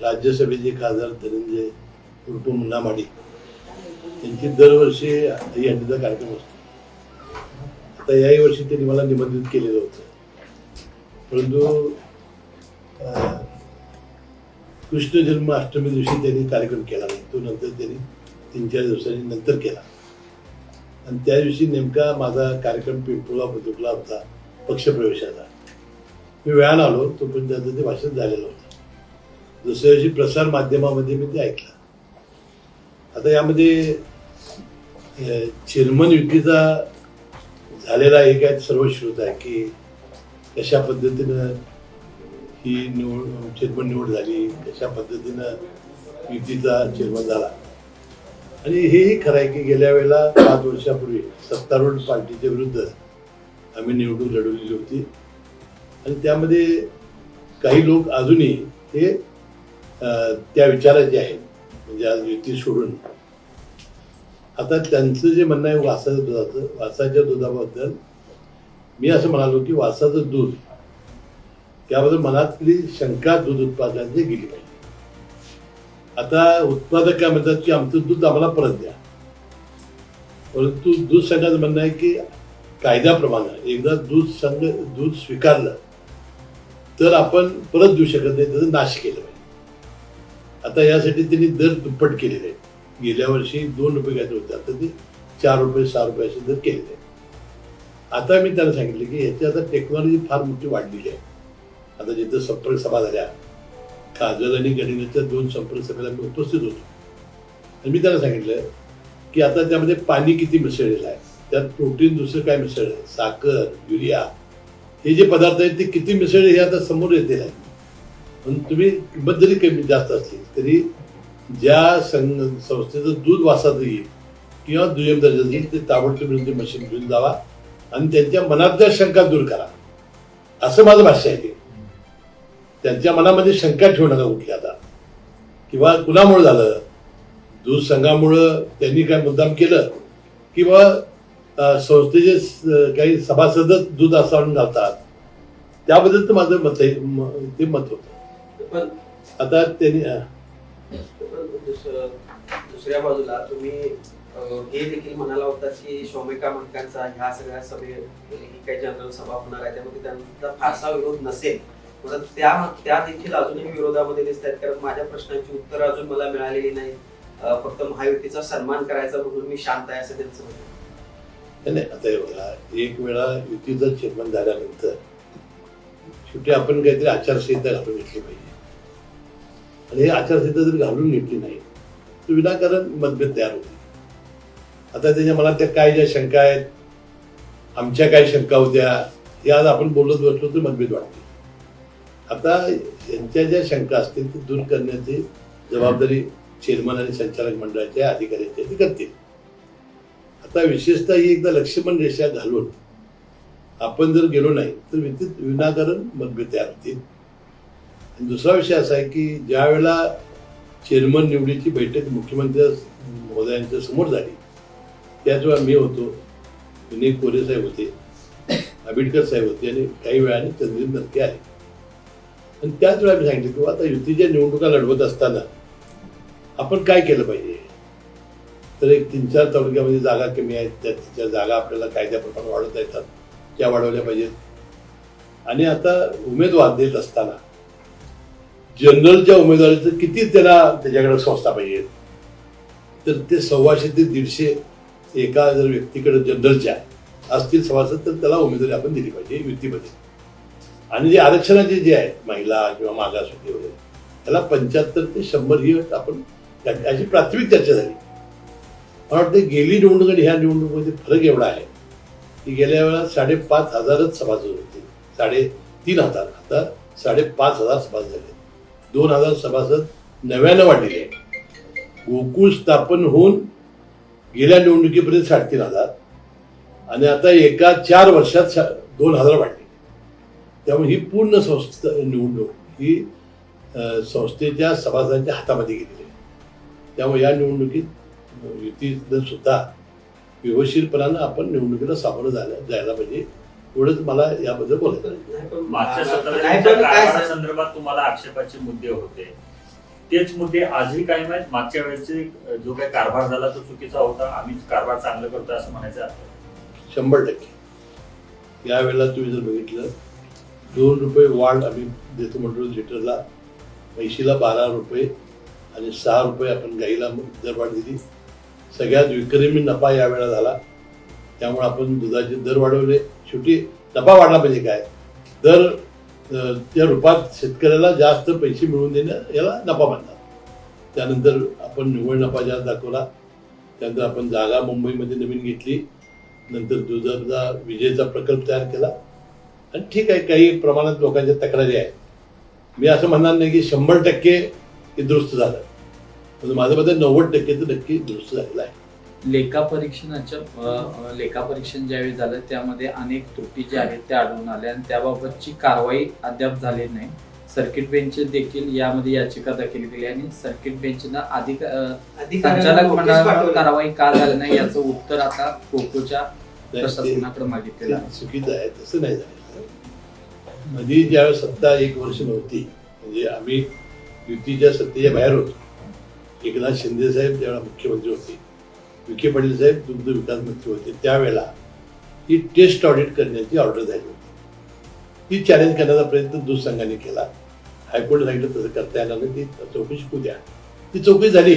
राज्यसभेचे खासदार धनंजय उर्फ मुन्ना माडी यांची दरवर्षी ही हंडीचा कार्यक्रम असतो. आता याही वर्षी त्यांनी मला निमंत्रित केलेलं होतं. परंतु कृष्ण जन्म अष्टमी दिवशी त्यांनी कार्यक्रम केला नाही. तो नंतर त्यांनी तीन चार दिवसांनी नंतर केला. आणि त्या दिवशी नेमका माझा कार्यक्रम पिंपुला बुद्रुकला होता पक्षप्रवेशाचा. मी वेळानं आलो तो पण त्याचं ते भाषण झालेलं होतं. दुसऱ्या दिवशी प्रसार माध्यमामध्ये मी ते ऐकलं. आता यामध्ये चिरमन युतीचा झालेला एक आहे सर्वश्रुत आहे की कशा पद्धतीनं ही निवड चेअरमन निवड झाली कशा पद्धतीनं युतीचा चेअरमन झाला. आणि हेही खरं आहे की गेल्या वेळेला पाच वर्षापूर्वी सत्तारूढ पार्टीच्या विरुद्ध आम्ही निवडणूक लढवलेली होती. आणि त्यामध्ये काही लोक अजूनही ते त्या विचाराचे आहेत. म्हणजे आज युती सोडून. आता त्यांचं जे म्हणणं आहे वासाचं दुधाचं वासाच्या दुधाबद्दल मी असं म्हणालो की वासाचं दूध त्याबद्दल मनातली शंका दूध उत्पादनाची गेली पाहिजे. आता उत्पादक काय म्हणतात की आमचं दूध आम्हाला परत द्या. परंतु दूध संघाचं म्हणणं आहे की कायद्याप्रमाणे एकदा दूध संघ दूध स्वीकारलं तर आपण परत देऊ शकत नाही त्याचा नाश केलं पाहिजे. आता यासाठी त्यांनी दर दुप्पट केलेले आहेत. गेल्या वर्षी दोन रुपये काहीतरी होते आता ते चार रुपये सहा रुपये असे दर केलेले आहेत. आता मी त्यांना सांगितलं की ह्याची आता टेक्नॉलॉजी फार मोठी वाढलेली आहे. आता जिथं संपर्क सभा झाल्या काजल आणि गणिताच्या दोन संपर्क सभेला मी उपस्थित होतो. आणि मी त्यांना सांगितलं की आता त्यामध्ये पाणी किती मिसळलेलं आहे. त्यात प्रोटीन दुसरं काय मिसळलं? आहे साखर युरिया हे जे पदार्थ आहेत ते किती मिसळले हे आता समोर येते आहे पण तुम्ही किंमत जरी कमी जास्त असली तरी ज्या संघ संस्थेचं दूध वासात येईल किंवा दुय्यम दर्जा येईल ते ताबडतोब ते मशीन घेऊन जावा आणि त्यांच्या मनातल्या शंका दूर करा. असं माझं भाष्य आहे ते. त्यांच्या मनामध्ये शंका ठेवू नका कुठली आता. किंवा कुणामुळं झालं? दूध संघामुळं त्यांनी काय मुद्दाम केलं? किंवा संस्थेचे स- काही सभासदच दूध असावून घालतात? त्याबद्दल तर माझं मत आहे म- ते मत होतं. पण आता त्यांनी दुसऱ्या बाजूला तुम्ही हे देखील म्हणाला होता की शौमिका मंडकांचा ह्या सगळ्या सभे ही काही जनरल सभा होणार आहे त्यामध्ये त्यांचा फारसा विरोध नसेल. परत त्या त्या देखील अजूनही विरोधामध्ये दिसत आहेत कारण माझ्या प्रश्नांची उत्तर अजून मला मिळालेली नाही फक्त महायुतीचा सन्मान करायचा म्हणून मी शांत आहे असं त्यांचं म्हणणं. नाही आता एक वेळा युतीचं चेअरमन झाल्यानंतर शेवटी आपण काहीतरी आचारसंहिता घालून घेतली पाहिजे. आणि हे आचारसंहिता जर घालून घेतली नाही तर विनाकारण मतभेद तयार होते आता त्याच्या मनात त्या काय ज्या शंका आहेत आमच्या काय शंका होत्या हे आज आपण बोलत बसलो तर मतभेद वाटते आता यांच्या ज्या शंका असतील ते दूर करण्याची जबाबदारी चेअरमन आणि संचालक मंडळाच्या अधिकाऱ्यांच्या ते करतील. आता विशेषतः ही एकदा लक्ष्मण रेषा घालून आपण जर गेलो नाही तर विद्युत विनाकारण मतभेद तयार होतील. दुसरा विषय असा आहे की ज्यावेळेला चेअरमन निवडीची बैठक मुख्यमंत्री महोदयांच्या समोर झाली त्याच वेळा मी होतो विनय कोरे साहेब होते आंबेडकर साहेब होते आणि काही वेळाने चंद्रजीत नरके आले. आणि त्याच वेळा मी सांगितलं की आता युतीच्या निवडणुका लढवत असताना आपण काय केलं पाहिजे? तर एक तीन चार तालुक्यामध्ये जागा कमी आहेत त्या त्या जागा आपल्याला कायद्याप्रमाणे वाढवता येतात त्या वाढवल्या पाहिजेत. आणि आता उमेदवार देत असताना जनरलच्या उमेदवारीचं किती त्याला त्याच्याकडे संस्था पाहिजे? तर ते सव्वाशे ते दीडशे एका जर व्यक्तीकडे जनरलच्या असतील सभासद तर त्याला उमेदवारी आपण दिली पाहिजे युतीमध्ये. आणि जे आरक्षणाचे जे आहे महिला किंवा मागासवर्गीय वगैरे त्याला पंच्याहत्तर ते शंभर ही आपण त्या- अशी प्राथमिक चर्चा झाली. मला वाटतं गेली निवडणूक आणि ह्या निवडणुकीमध्ये फरक एवढा आहे की गेल्या वेळा साडेपाच हजारच सभासद होते. साडे तीन हजार आता साडेपाच हजार सभासद झाले. दोन हजार सभासद नव्यानं वाढलेले आहेत गोकुळ स्थापन होऊन गेल्या निवडणुकीपर्यंत साडेतीन हजार. आणि आता एका चार वर्षात सा- दोन हजार वाढले. त्यामुळे ही पूर्ण संस्था निवडणूक ही संस्थेच्या सभासदांच्या हातामध्ये गेलेली आहे. त्यामुळे या निवडणुकीत युतीनं सुद्धा व्यवस्थितपणानं आपण निवडणुकीला सामोरं जायला जायला पाहिजे. एवढंच मला याबद्दल बोलायचं आहे. नाही पण- मागच्या सत्राच्या काय कारभारासंदर्भात तुम्हाला आक्षेपाचे मुद्दे होते. तेच मुद्दे आजही कायम आहेत. मागच्या वेळेचे जो काही कारभार झाला तो चुकीचा होता. आम्हीच कारभार चांगलं करतोय असं म्हणायचं आहे. शंभर टक्के. यावेळेला तुम्ही जर बघितलं दोन रुपये वाढ आम्ही देतो म्हणतो लिटरला. म्हैशीला बारा रुपये आणि सहा रुपये आपण गाईला दरवाढ दिली. सगळ्यात विक्रमी नफा यावेळेला झाला. त्यामुळे आपण दुधाचे दर वाढवले. शेवटी नफा वाढला म्हणजे काय? दर त्या रूपात शेतकऱ्याला जास्त पैसे मिळवून देणं याला नफा म्हणतात. त्यानंतर आपण निव्वळ नफा जास्त दाखवला त्यानंतर आपण जागा मुंबईमध्ये नवीन घेतली नंतर दुधाचा विजेचा प्रकल्प तयार केला. आणि ठीक आहे काही प्रमाणात लोकांच्या तक्रारी आहेत. मी असं म्हणणार नाही की शंभर टक्के हे दुरुस्त झालं. पण माझं मते नव्वद टक्के तर नक्की दुरुस्त झालेलं आहे. लेखा परीक्षणाच्या लेखा परीक्षण ज्यावेळी झालं त्यामध्ये अनेक त्रुटी ज्या आहेत त्या आढळून आल्या आणि त्याबाबतची कारवाई अद्याप झाली नाही. सर्किट बेंच देखील यामध्ये याचिका दाखल केली आणि सर्किट बेंचनं अधिक संचालक पाठवली. कारवाई का झाली नाही याचं उत्तर आता कोकोच्या प्रशासनाकडे मागितलेलं चुकीचं आहे तसं नाही झालेलं मध्ये ज्यावेळेस सत्ता एक वर्ष नव्हती म्हणजे आम्ही युतीच्या सत्तेच्या बाहेर होतो. एकनाथ शिंदे साहेब ज्यावेळेला मुख्यमंत्री होते विखे पाटील साहेब दुग्ध विकास मंत्री होते. त्यावेळेला ही टेस्ट ऑडिट करण्याची ऑर्डर झाली होती. ती चॅलेंज करण्याचा प्रयत्न दूध संघाने केला. हायकोर्ट सांगितलं तसं करता येणार नाही ती चौकशी शिकू द्या. ती चौकशी झाली.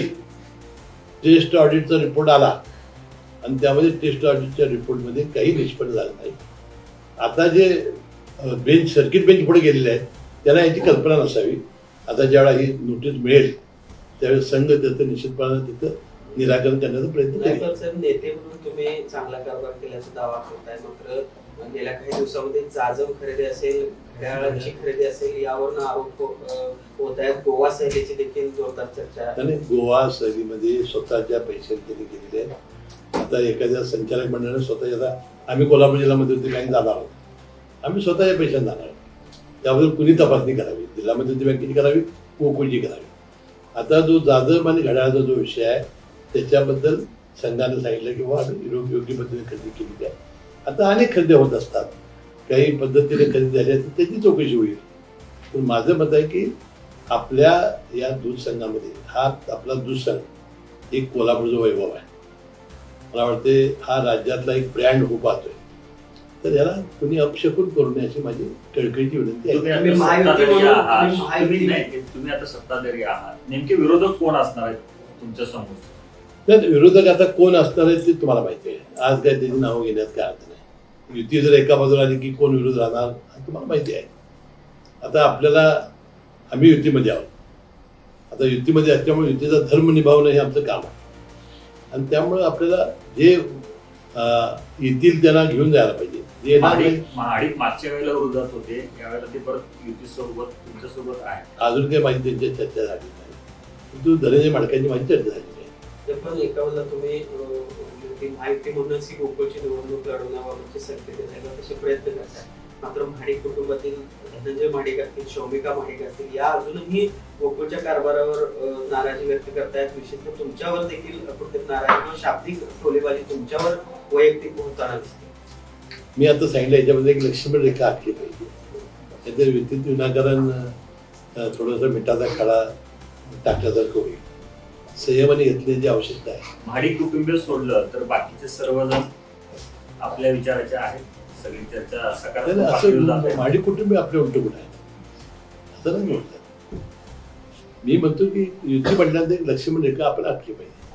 टेस्ट ऑडिटचा रिपोर्ट आला. आणि त्यामध्ये टेस्ट ऑडिटच्या रिपोर्टमध्ये काही निष्पन्न झालं नाही. आता जे बेंच सर्किट बेंच पुढे गेलेले आहेत त्यांना याची कल्पना नसावी. आता ज्यावेळा ही नोटीस मिळेल त्यावेळेस संघ त्याचं निश्चितपणे तिथं निराकरण करण्याचा प्रयत्न साहेब नेते म्हणून तुम्ही चांगला कारभार केल्याचा दावा करताय मात्र गेल्या काही दिवसामध्ये जाजम खरेदी असेल घड्याळांची खरेदी असेल यावरून आरोप अं, होत आहेत. गोवा सहलीची देखील जोरदार चर्चा आहे. त्याने गोवा सहलीमध्ये स्वतःच्या पैशाने केलेले आहेत. आता एखाद्या संचालक मंडळाने स्वतःच्या आम्ही कोल्हापूर जिल्ह्यामध्ये होते काही जाणार आहोत. आम्ही स्वतःच्या पैशाने जाणार आहोत. त्याबद्दल कुणी तपासणी करावी? जिल्हा मध्यवर्ती बँकेची करावी? कोकोची करावी? आता जो जाधव आणि घड्याळाचा जो विषय आहे त्याच्याबद्दल संघाने सांगितलं की बाबा आम्ही योग्य योग्य पद्धतीने खरेदी केली आहे. आता अनेक खरेदी होत असतात. काही पद्धतीने खरेदी झाली तर त्याची चौकशी होईल. पण माझं मत आहे की आपल्या या दूध संघामध्ये हा आपला दूध संघ एक कोल्हापूरचा वैभव आहे. मला वाटते हा राज्यातला एक ब्रँड उभा पाहतोय तर याला कुणी अपशकून करू नये अशी माझी कळकळीची विनंती तुम्ही आहे तुम्ही आता सत्ताधारी आहात. नेमके विरोधक कोण असणार आहेत तुमच्यासमोर? तर विरोधक आता कोण असणार आहेत ते तुम्हाला माहिती आहे. आज काय त्याची नावं घेण्यात काय अर्थ नाही. युती जर एका बाजूला आली की कोण विरोध राहणार तुम्हाला माहिती आहे. आता आपल्याला आम्ही युतीमध्ये आहोत. आता युतीमध्ये असल्यामुळे युतीचा धर्म निभावणं हे आमचं काम आहे. आणि त्यामुळे आपल्याला जे येतील त्यांना घेऊन जायला पाहिजे. जे महाडिक मागच्या वेळेला विरोधात होते. यावेळेला ते परत युतीसोबत तुमच्यासोबत आहे अजून काही माझी त्यांची चर्चा झाली नाही. परंतु धनंजय माडकांची माझी चर्चा झाली पण एका तुम्ही माहिती म्हणूनच ही गोकुळची निवडणूक लढवण्याबाबतचे म्हणजे संकेत देण्याचा तसे प्रयत्न करतात. मात्र महाडिक कुटुंबातील धनंजय महाडिक असतील शौमिका महाडिक असतील या अजूनही गोकुळच्या कारभारावर नाराजी व्यक्त करतायत. विशेषतः तुमच्यावर देखील कुठे नाराजी किंवा शाब्दिक टोलेबाजी तुमच्यावर वैयक्तिक होताना दिसते. मी आता सांगितलं याच्यामध्ये एक लक्ष्मण रेखा आखली पाहिजे. त्याचं विद्युत विनाकारण थोडंसं मिठाचा खडा टाकल्यासारखं होईल. संयमाने घेतण्याची आवश्यकता आहे. महाडिक कुटुंबीय सोडलं तर बाकीचे सर्वजण आपल्या विचाराचे आहेत. सगळी चर्चा असं. माझी कुटुंबी आपल्या उलट कुठं आहे असं नाही म्हणतात मी म्हणतो की युती एक लक्ष्मण रेखा आपण आखली पाहिजे.